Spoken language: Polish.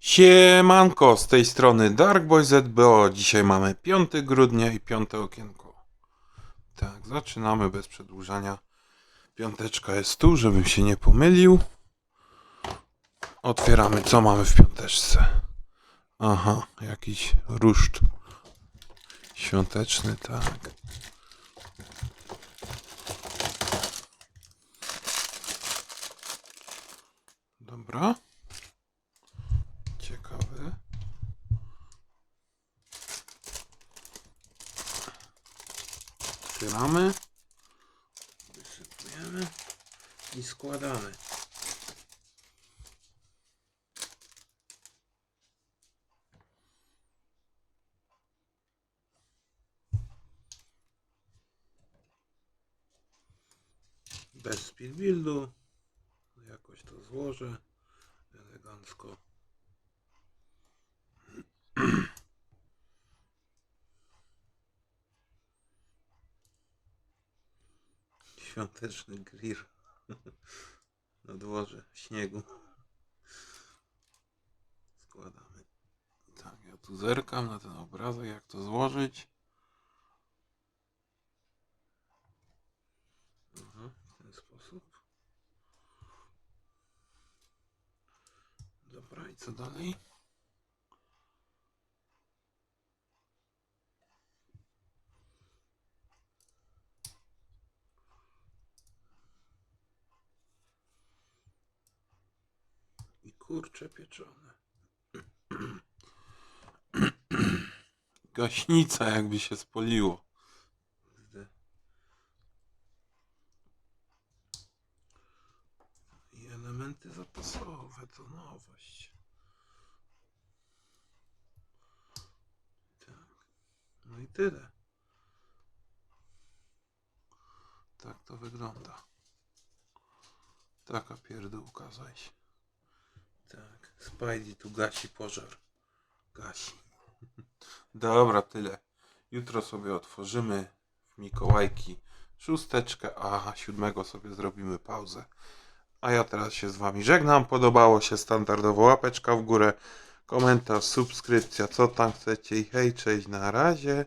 Siemanko, z tej strony Darkboy ZBO. Dzisiaj mamy 5 grudnia i piąte okienko. Tak, zaczynamy bez przedłużania. Piąteczka jest tu, żebym się nie pomylił. Otwieramy, co mamy w piąteczce. Aha, jakiś ruszt świąteczny, tak. Dobra. Otwieramy. Wysypujemy i składamy. Bez speedbuildu. Jakoś to złożę elegancko. Świąteczny grill na dworze śniegu. Składamy. Tak, ja tu zerkam na ten obrazek, jak to złożyć. Aha, w ten sposób. Dobra, i co dalej? I kurcze pieczone. Gaśnica jakby się spoliło. I elementy zapasowe to nowość. Tak. No i tyle. Tak to wygląda. Taka pierdółka zaś. Tak. Spidey tu gasi pożar. Gasi. Dobra, tyle. Jutro sobie otworzymy w Mikołajki szósteczkę, a siódmego sobie zrobimy pauzę. A ja teraz się z wami żegnam. Podobało się standardowo łapeczka w górę, komentarz, subskrypcja, co tam chcecie i hej, cześć, na razie.